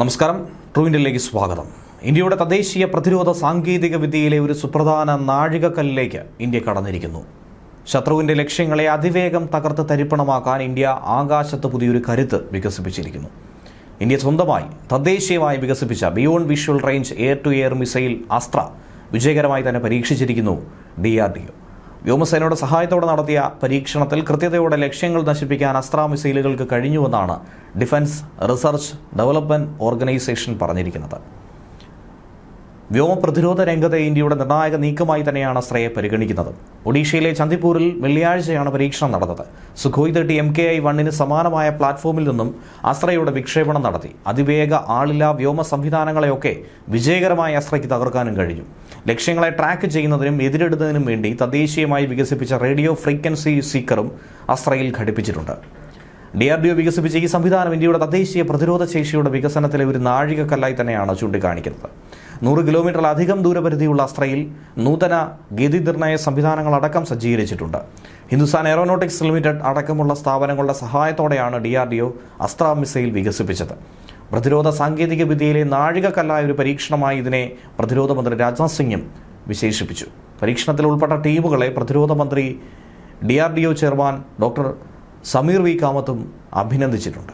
നമസ്കാരം. ട്രൂ ഇന്ത്യയിലേക്ക് സ്വാഗതം. ഇന്ത്യയുടെ തദ്ദേശീയ പ്രതിരോധ സാങ്കേതിക വിദ്യയിലെ ഒരു സുപ്രധാന നാഴികക്കല്ലിലേക്ക് ഇന്ത്യ കടന്നിരിക്കുന്നു. ശത്രുവിന്റെ ലക്ഷ്യങ്ങളെ അതിവേഗം തകർത്ത് തരിപ്പണമാക്കാൻ ഇന്ത്യ ആകാശത്ത് പുതിയൊരു കരുത്ത് വികസിപ്പിച്ചിരിക്കുന്നു. ഇന്ത്യ സ്വന്തമായി തദ്ദേശീയമായി വികസിപ്പിച്ച beyond visual range air to air missile Astra വിജയകരമായി തന്നെ പരീക്ഷിച്ചിരിക്കുന്നു ഡി ആർ ഡി ഒ വ്യോമസേനയുടെ സഹായത്തോടെ നടത്തിയ പരീക്ഷണത്തിൽ കൃത്യതയോടെ ലക്ഷ്യങ്ങൾ നശിപ്പിക്കാൻ അസ്ത്ര മിസൈലുകൾക്ക് കഴിഞ്ഞുവെന്നാണ് ഡിഫൻസ് റിസർച്ച് ഡെവലപ്മെന്റ് ഓർഗനൈസേഷൻ പറഞ്ഞിരിക്കുന്നത്. വ്യോമ പ്രതിരോധ രംഗത്തെ ഇന്ത്യയുടെ നിർണായക നീക്കമായി തന്നെയാണ് ശ്രേയ പരിഗണിക്കുന്നത്. ഒഡീഷയിലെ ചന്ദിപ്പൂരിൽ വെള്ളിയാഴ്ചയാണ് പരീക്ഷണം നടന്നത്. Sukhoi thirty M K I വണ്ണിന് സമാനമായ പ്ലാറ്റ്ഫോമിൽ നിന്നും അസ്രയുടെ വിക്ഷേപണം നടത്തി. അതിവേഗ ആളില്ലാ വ്യോമ സംവിധാനങ്ങളെയൊക്കെ വിജയകരമായി അസ്രയ്ക്ക് തകർക്കാനും കഴിഞ്ഞു. ലക്ഷ്യങ്ങളെ ട്രാക്ക് ചെയ്യുന്നതിനും എതിരിടുന്നതിനും വേണ്ടി തദ്ദേശീയമായി വികസിപ്പിച്ച റേഡിയോ ഫ്രീക്വൻസി സീക്കറും അസ്രയിൽ ഘടിപ്പിച്ചിട്ടുണ്ട്. ഡി ആർ ഡി ഒ വികസിപ്പിച്ച ഈ സംവിധാനം ഇന്ത്യയുടെ തദ്ദേശീയ പ്രതിരോധ ശേഷിയുടെ വികസനത്തിലെ ഒരു നാഴികക്കല്ലായി തന്നെയാണ് ചൂണ്ടിക്കാണിക്കുന്നത്. നൂറ് കിലോമീറ്ററിലധികം ദൂരപരിധിയുള്ള അസ്ത്രയിൽ നൂതന ഗതി നിർണയ സംവിധാനങ്ങളടക്കം സജ്ജീകരിച്ചിട്ടുണ്ട്. ഹിന്ദുസ്ഥാൻ എയറോനോട്ടിക്സ് ലിമിറ്റഡ് അടക്കമുള്ള സ്ഥാപനങ്ങളുടെ സഹായത്തോടെയാണ് D R D O Astra missile വികസിപ്പിച്ചത്. പ്രതിരോധ സാങ്കേതിക വിദ്യയിലെ നാഴികക്കല്ലായ ഒരു പരീക്ഷണമായി ഇതിനെ പ്രതിരോധ മന്ത്രി രാജ്നാഥ് സിംഗും വിശേഷിപ്പിച്ചു. പരീക്ഷണത്തിൽ ഉൾപ്പെട്ട ടീമുകളെ പ്രതിരോധ മന്ത്രി D R D O chairman doctor Sameer V കാമത്തും അഭിനന്ദിച്ചിട്ടുണ്ട്.